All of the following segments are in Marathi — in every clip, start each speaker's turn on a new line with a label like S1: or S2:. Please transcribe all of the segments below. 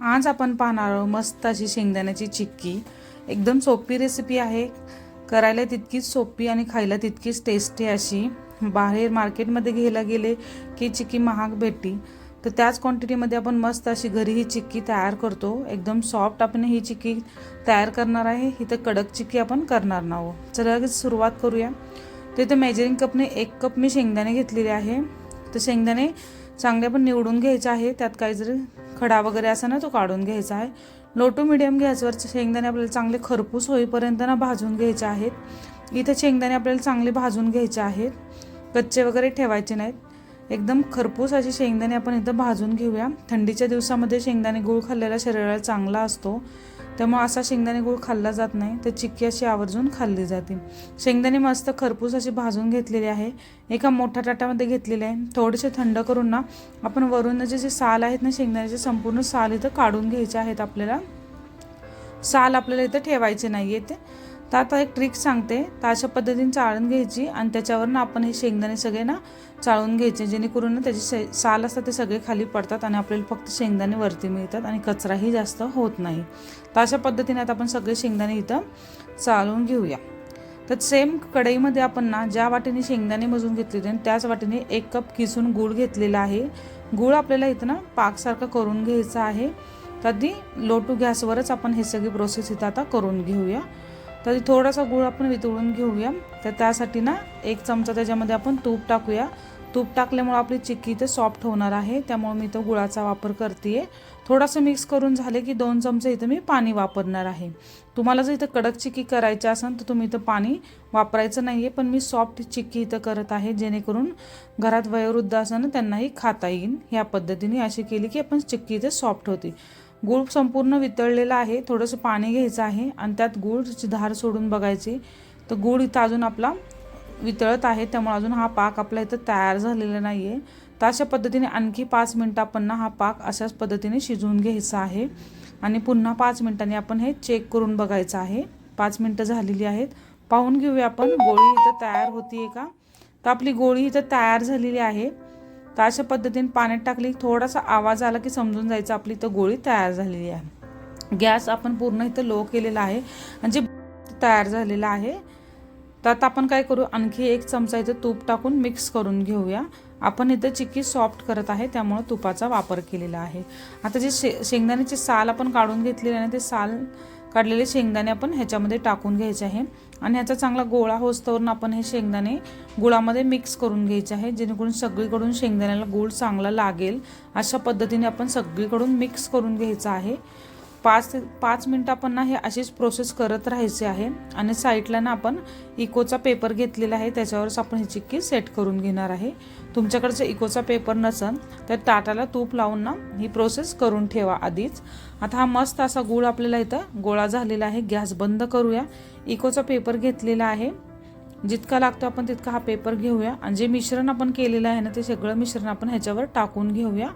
S1: आज आपण पाहणार आहोत मस्त अशी शेंगदाण्याची चिक्की. एकदम सोपी रेसिपी आहे. करायला तितकीच सोपी आणि खायला तितकीच टेस्टी अशी. बाहेर मार्केटमध्ये घ्यायला गेले की चिक्की महाग भेटती. तर त्याच क्वांटिटीमध्ये आपण मस्त अशी घरी ही चिक्की तयार करतो. एकदम सॉफ्ट आपण ही चिक्की तयार करणार आहे. ही तर कडक चिक्की आपण करणार नाहो. चला लगेच सुरुवात करूया. तर इथं मेजरिंग कपने एक कप मी शेंगदाणे घेतलेले आहे. तर शेंगदाणे चांगले पण निवडून घ्यायचे आहे. त्यात काही जरी खडा वगैरे असा ना तो काढून घ्यायचा आहे. लो टू मिडियम गॅसवर शेंगदाणे आपल्याला चांगले खरपूस होईपर्यंत ना भाजून घ्यायचे आहेत. इथे शेंगदाणे आपल्याला चांगले भाजून घ्यायचे आहेत. कच्चे वगैरे ठेवायचे नाहीत. एकदम खरपूस असे शेंगदाणे आपण इथं भाजून घेऊया. थंडीच्या दिवसामध्ये शेंगदाणे गूळ खाल्लेला शरीराला चांगला असतो. त्यामुळे असा शेंगदाणे गूळ खाल्ला जात नाही तर चिक्की अशी आवर्जून खाल्ली जाते. शेंगदाणे मस्त खरपूस अशी भाजून घेतलेली आहे. एका मोठ्या ताटामध्ये घेतलेले आहे. थोडेसे थंड करून ना आपण वरून जे जे साल आहेत ना शेंगदाण्याचे संपूर्ण साल इथं काढून घ्यायचे आहेत आपल्याला. साल आपल्याला इथं ठेवायचे नाही आहे ते. तर आता एक ट्रिक सांगते. तर अशा पद्धतीने चाळून घ्यायची आणि त्याच्यावरनं आपण हे शेंगदाणे सगळे ना चाळून घ्यायचे. जेणेकरून ना त्याचे शे साल असतात ते सगळे खाली पडतात आणि आपल्याला फक्त शेंगदाणे वरती मिळतात आणि कचराही जास्त होत नाही. तर अशा पद्धतीने आता आपण सगळे शेंगदाणे इथं चाळून घेऊया. तर सेम कढईमध्ये आपण ना ज्या वाटेने शेंगदाणे मजून घेतले होते त्याच वाटेने एक कप किसून गूळ घेतलेला आहे. गूळ आपल्याला इथं ना पाकसारखं करून घ्यायचं आहे. तर अगदी लो टू गॅसवरच आपण हे सगळी प्रोसेस इथं आता करून घेऊया. तर थोडासा गूळ आपण वितळून घेऊया. तर त्यासाठी ना एक चमचा त्याच्यामध्ये आपण तूप टाकूया. तूप टाकल्यामुळे आपली चिक्की इथे सॉफ्ट होणार आहे. त्यामुळे मी इथं गुळाचा वापर करते थोडंसं मिक्स करून झाले की दोन चमचे इथं मी पाणी वापरणार आहे. तुम्हाला जर इथं कडक चिक्की करायची असेल तर तुम्ही इथं पाणी वापरायचं नाही आहे पण मी सॉफ्ट चिक्की इथं करत आहे जेणेकरून घरात वयोवृद्ध असताना त्यांनाही खाता येईल. ह्या पद्धतीने अशी केली की आपण चिक्की इथं सॉफ्ट होती. गूळ संपूर्ण वितळलेला आहे. थोडंसं पाणी घ्यायचं आहे आणि त्यात गूळची धार सोडून बघायची. तर गूळ इथं अजून आपला वितळत आहे. त्यामुळे अजून हा पाक आपला इथं तयार झालेला नाही आहे तर अशा पद्धतीने आणखी पाच मिनटं आपण हा पाक अशाच पद्धतीने शिजवून घ्यायचा आहे. आणि पुन्हा पाच मिनटांनी आपण हे चेक करून बघायचं आहे. पाच मिनटं झालेली आहेत. पाहून घेऊया आपण. गोळी इथं तयार होती का? तर आपली गोळी इथं तयार झालेली आहे. तर अशा पद्धतीने पाण्यात टाकली. थोडासा आवाज आला की समजून जायचं आपली तर गोळी तयार झालेली आहे. गॅस आपण पूर्ण इथं लो केलेला आहे. आणि जे तयार झालेलं आहे तर आता आपण काय करू आणखी एक चमचा इथं तूप टाकून मिक्स करून घेऊया. आपण इथं चिक्की सॉफ्ट करत आहे त्यामुळं तुपाचा वापर केलेला आहे. आता जे शे शेंगदाण्याची साल आपण काढून घेतलेली आहे ते साल काढलेले शेंगदाणे आपण ह्याच्यामध्ये टाकून घ्यायचे आहे. आणि ह्याचा चांगला गोळा होस्तवरून आपण हे शेंगदाणे गुळामध्ये मिक्स करून घ्यायचे आहे. जेणेकरून सगळीकडून शेंगदाण्याला गूळ चांगला लागेल. अशा पद्धतीने आपण सगळीकडून मिक्स करून घ्यायचं आहे. पाच ते पाच मिनटं आपण ना हे अशीच प्रोसेस करत राहायचे आहे. आणि साईडला ना आपण इकोचा पेपर घेतलेला आहे. त्याच्यावरच आपण ही चिक्की सेट करून घेणार आहे. तुमच्याकडचं इकोचा पेपर नसन तर ताटाला तूप लावून ना ही प्रोसेस करून ठेवा आधीच. आता हा मस्त असा गूळ आपल्याला इथं गोळा झालेला आहे. गॅस बंद करूया. इकोचा पेपर घेतलेला आहे. जितका लागतो आपण तितका हा पेपर घेऊया. आणि जे मिश्रण आपण केलेलं आहे ना ते सगळं मिश्रण आपण ह्याच्यावर टाकून घेऊया.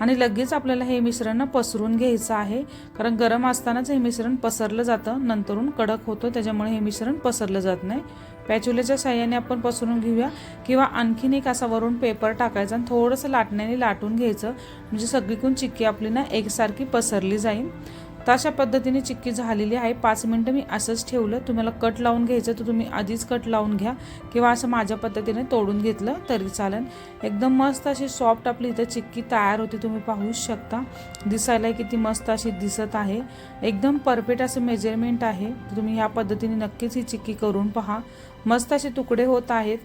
S1: आणि लगेच आपल्याला हे मिश्रण पसरून घ्यायचं आहे. कारण गरम असतानाच हे मिश्रण पसरलं जातं. नंतरून कडक होतं. त्याच्यामुळे हे मिश्रण पसरलं जात नाही. पॅच्युलेच्या साह्याने आपण पसरून घेऊया. किंवा आणखीन एक असा वरून पेपर टाकायचा आणि थोडंसं लाटण्याने लाटून घ्यायचं. म्हणजे सगळीकडून चिक्की आपली ना एकसारखी पसरली जाईल. तर अशा पद्धतीने चिक्की झालेली आहे. पाच मिनटं मी असंच ठेवलं. तुम्हाला कट लावून घ्यायचं तर तुम्ही आधीच कट लावून घ्या. किंवा असं माझ्या पद्धतीने तोडून घेतलं तरी चालेल. एकदम मस्त अशी सॉफ्ट आपली इथं चिक्की तयार होती. तुम्ही पाहू शकता. दिसायला किती मस्त अशी दिसत आहे. एकदम परफेक्ट असं मेजरमेंट आहे. तुम्ही ह्या पद्धतीने नक्कीच ही चिक्की करून पहा. मस्त असे तुकडे होत आहेत.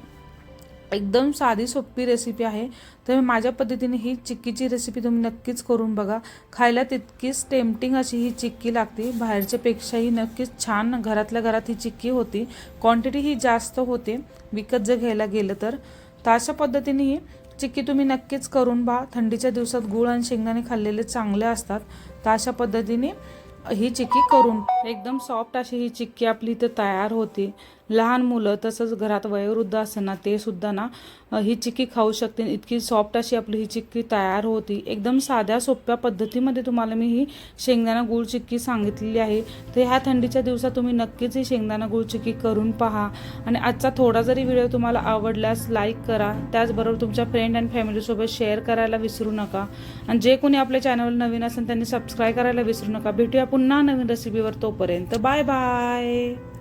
S1: एकदम साधी सोपी रेसिपी आहे. तर माझ्या पद्धतीने ही चिक्कीची रेसिपी तुम्ही नक्कीच करून बघा. खायला तितकीच टेम्पटिंग अशी ही चिक्की लागते. बाहेरच्यापेक्षाही नक्कीच छान घरातल्या घरात ही चिक्की होती. क्वांटिटी ही जास्त होते. विकत जर घ्यायला गेलं तर. तर अशा पद्धतीने ही चिक्की तुम्ही नक्कीच करून पहा. थंडीच्या दिवसात गुळ आणि शेंगदाणे खाल्लेले चांगले असतात. तर अशा पद्धतीने ही चिक्की करून. एकदम सॉफ्ट अशी ही चिक्की आपली इथं तयार होते. लहान मुलं तसंच घरात वयोवृद्ध असताना ना ते सुद्धा ना ही चिक्की खाऊ शकतील. इतकी सॉफ्ट अशी आपली ही चिक्की तयार होती. एकदम साध्या सोप्या पद्धतीमध्ये तुम्हाला मी ही शेंगदाणा गुळ चिक्की सांगितलेली आहे. तर ह्या थंडीच्या दिवसात तुम्ही नक्कीच ही शेंगदाणा गुळ चिक्की करून पहा. आणि आजचा थोडा जरी व्हिडिओ तुम्हाला आवडल्यास लाईक करा. त्याचबरोबर तुमच्या फ्रेंड अँड फॅमिलीसोबत शेअर करायला विसरू नका. आणि जे कोणी आपल्या चॅनल नवीन असेल त्यांनी सबस्क्राईब करायला विसरू नका. भेटूया पुन्हा नवीन रेसिपीवर तोपर्यंत. Bye bye